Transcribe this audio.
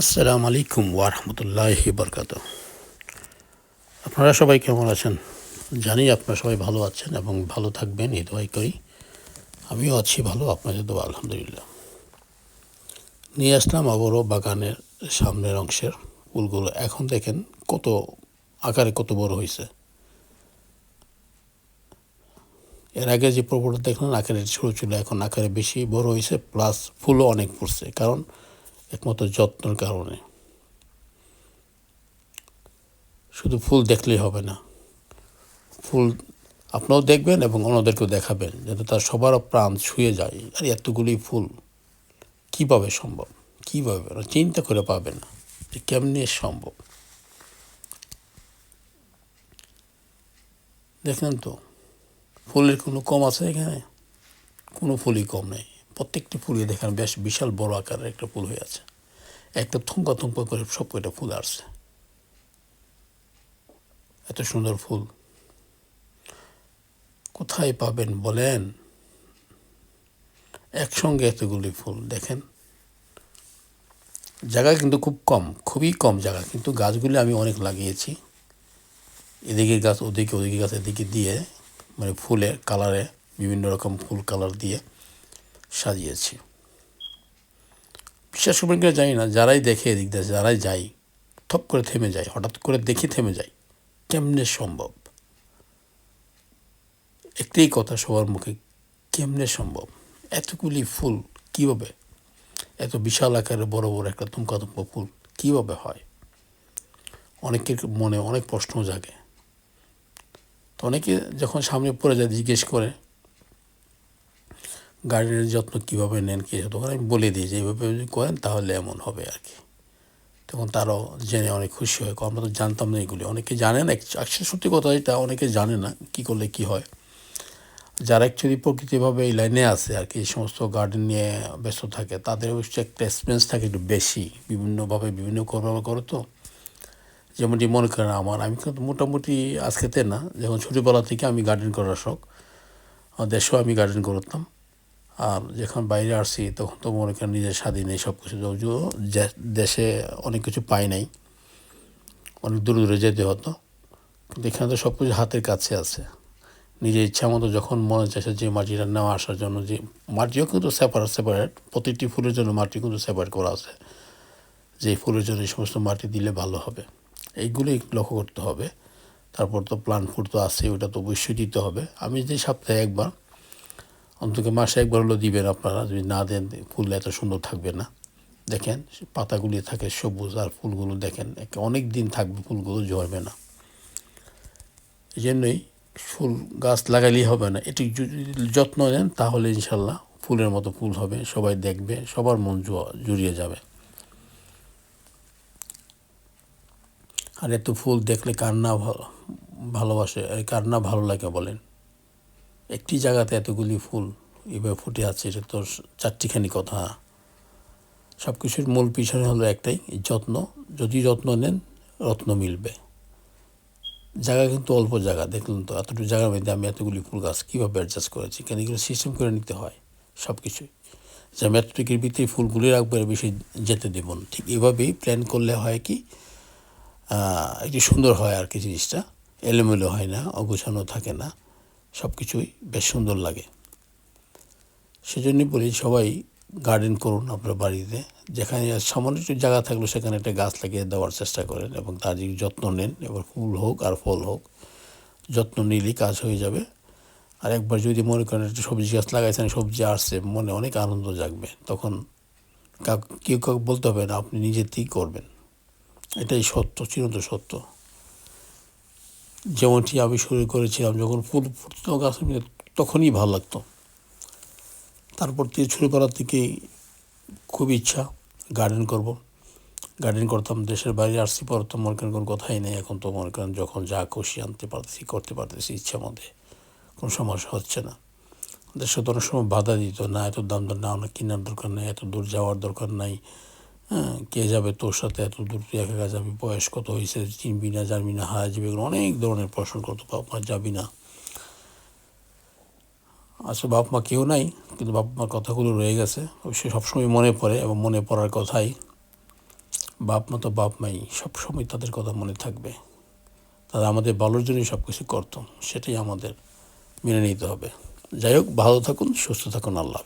আসসালামু আলাইকুম ওয়ারহমতুল্লাহ বরকাত আপনারা সবাই কেমন আছেন? জানি আপনারা সবাই ভালো আছেন এবং ভালো থাকবেন, এই দোয়াই করি। আমিও আছি ভালো, আপনাদের দোয়া, আলহামদুলিল্লাহ। নিয়ে আসলাম আবারও বাগানের সামনের অংশের ফুলগুলো এখন দেখেন কত আকারে কত বড় হয়েছে। এর আগে যে প্রবণতা দেখলেন, আকারে ছোটো ছিল, এখন আকারে বেশি বড় হয়েছে প্লাস ফুলও অনেক পড়ছে। কারণ একমাত্র যত্নের কারণে। শুধু ফুল দেখলেই হবে না। ফুল আপনিও দেখবেন এবং অন্যদেরকেও দেখাবেন যাতে তার সবার প্রাণ ছুঁয়ে যায়। আর, এতগুলি ফুল কীভাবে সম্ভব? কীভাবে? চিন্তা করে পাবে না যে কেমনি সম্ভব। দেখলেন তো, ফুলের কোনো কম আছে এখানে? কোনো ফুলই কম নেই। প্রত্যেকটি ফুলই দেখেন, বেশ বিশাল বড় আকারের একটা ফুল হয়ে আছে। একটা থুমকা থুমকা করে সব কয়টা ফুল আসছে। এত সুন্দর ফুল। কোথায় পাবেন বলেন? একসঙ্গে এতগুলি ফুল, দেখেন। জায়গা কিন্তু খুব কম, খুবই কম জায়গা, কিন্তু গাছগুলি আমি অনেক লাগিয়েছি। এদিকে গাছ ওদিকে ওদিকে গাছ এদিকে দিয়ে মানে ফুলে, কালারে, বিভিন্ন রকম ফুল, কালার দিয়ে। সাজিয়েছি। বিশ্বাস করবেন কিনা জানি না, যারাই দেখে এদিক দিয়ে, যারাই যাই, থপ করে থেমে যায়, হঠাৎ করে দেখে থেমে যায়, কেমনে সম্ভব? একটাই কথা সবার মুখে, কেমনে সম্ভব? এতগুলি ফুল কীভাবে? এত বিশাল আকারে বড় বড় একটা তুমকা তুমকা ফুল কীভাবে হয়? অনেকের মনে অনেক প্রশ্ন জাগে। তো অনেকে যখন সামনে পড়ে যায়, জিজ্ঞেস করে গার্ডেনের যত্ন কীভাবে নেন কী তখন আমি বলে দিই যে এইভাবে যদি করেন তাহলে এমন হবে আর কি। তখন তারাও জেনে অনেক খুশি হয়। আমরা তো জানতাম না এগুলি। অনেকে জানে না অ্যাকচুয়ালি সত্যি কথা এটা অনেকে জানে না কী করলে কী হয়। যারা অ্যাকচুয়ালি প্রকৃতিভাবে এই লাইনে আছে আর কি, এই সমস্ত গার্ডেন নিয়ে ব্যস্ত থাকে, তাদের অবশ্যই একটা এক্সপিরিয়েন্স থাকে একটু বেশি, বিভিন্নভাবে বিভিন্ন করবার করে তো। যেমনটি মনে করেন আমার, আমি কিন্তু মোটামুটি আজকেতে না, যখন ছোটোবেলা থেকে আমি গার্ডেন করার শখ দেশেও আমি গার্ডেন করতাম। আর যখন বাইরে আসছি, তখন তো মনে করেন নিজের স্বাধীনে সব কিছু দেশে অনেক কিছু পাই নাই, অনেক দূরে দূরে যেতে হতো, কিন্তু এখানে তো সব কিছু হাতের কাছে আছে। নিজের ইচ্ছা মতো যখন মনে চাইছে যে মাটিটা নেওয়া আসার জন্য, যে মাটিও কিন্তু সেপারেট সেপারেট প্রতিটি ফুলের জন্য মাটি কিন্তু সেপারেট করা আছে। যে ফুলের জন্য এই সমস্ত মাটি দিলে ভালো হবে, এইগুলোই লক্ষ্য করতে হবে। তারপর তো প্লান্ট ফুড তো আছে ওটা তো অবশ্যই দিতে হবে। আমি যে সপ্তাহে একবার অন্তত মাসে একবার হলো দিবেন আপনারা, যদি না দেন ফুল এত সুন্দর থাকবে না। দেখেন, পাতাগুলি থাকে সবুজ আর ফুলগুলো দেখেন অনেক দিন থাকবে ফুলগুলো ঝরবে না। এই জন্যই ফুল গাছ লাগালেই হবে না। এটি যত্ন নেন, তাহলে ইনশাল্লাহ ফুলের মতো ফুল হবে, সবাই দেখবে, সবার মন জুড়িয়ে যাবে। আর এত ফুল দেখলে কার না ভালোবাসে, কার না ভালো লাগে বলেন? একটি জায়গাতে এতগুলি ফুল এভাবে ফুটে আছে, এটা তো চারটিখানি কথা। সব কিছুর মূল পিছনে হলো একটাই, যত্ন। যদি যত্ন নেন, রত্ন মিলবে। জায়গা কিন্তু অল্প জায়গা দেখলেন তো, এতটুকু জায়গার মধ্যে আমি এতগুলি ফুল গাছ কীভাবে অ্যাডজাস্ট করেছি? কেন এগুলো সিস্টেম করে নিতে হয় সব কিছুই যে আমি এতটুকুর ভিতরে ফুলগুলি রাখব, এর বেশি যেতে দেব ঠিক এভাবেই প্ল্যান করলে হয় কি একটু সুন্দর হয় আর কি জিনিসটা। এলোমেলো হয় না, অগোছানো থাকে না। সব কিছুই বেশ সুন্দর লাগে। সেজন্যই বলি সবাই গার্ডেন করুন আপনার বাড়িতে। যেখানে সামান্য একটু জায়গা থাকলেও সেখানে একটা গাছ লাগিয়ে দেওয়ার চেষ্টা করেন এবং তার যত্ন নেন, এবার ফুল হোক আর ফল হোক, যত্ন নিলেই কাজ হয়ে যাবে। আর একবার যদি মনে করেন একটা সবজি গাছ লাগাইছেন, সবজি আসছে, মনে অনেক আনন্দ জাগবে। তখন কেউ কাউকে বলতে হবে না, আপনি নিজেতেই করবেন। এটাই সত্য চিরন্ত সত্য। যেমনটি আমি শুরু করেছিলাম, যখন ফুল ফুটতো গাছ তখনই ভালো লাগতো। তারপর থেকে ছোটোবেলার থেকেই খুব ইচ্ছা গার্ডেন করব। গার্ডেন করতাম দেশের বাইরে আসছি, পর তো মনে করেন কোনো কথাই নেই, এখন তো মনে করেন যখন যা খুশি আনতে পারতেছি, করতে পারতেছি, ইচ্ছা মধ্যে কোনো সমস্যা হচ্ছে না। দেশে তো অনেক সময় বাধা দিত, না এত দাম দাম না অনেক কেনার দরকার নেই, এত দূর যাওয়ার দরকার নাই। হ্যাঁ কে যাবে তোর সাথে? এত দূর তুই একা একা যাবি? বয়স কত হয়েছে? চিনবি না, জানবি না, হারা যাবে এগুলো অনেক ধরনের প্রশ্ন করতো বাপ মা, যাবি না। আচ্ছা বাপ মা কেউ নাই, কিন্তু বাপ মার কথাগুলো রয়ে গেছে। অবশ্যই সবসময় মনে পড়ে এবং মনে পড়ার কথাই। বাপ মা তো বাপ মাই, সবসময় তাদের কথা মনে থাকবে। তারা আমাদের ভালোর জন্যই সব কিছু করতো, সেটাই আমাদের মেনে নিতে হবে। যাই হোক, ভালো থাকুন, সুস্থ থাকুন, আল্লাহ।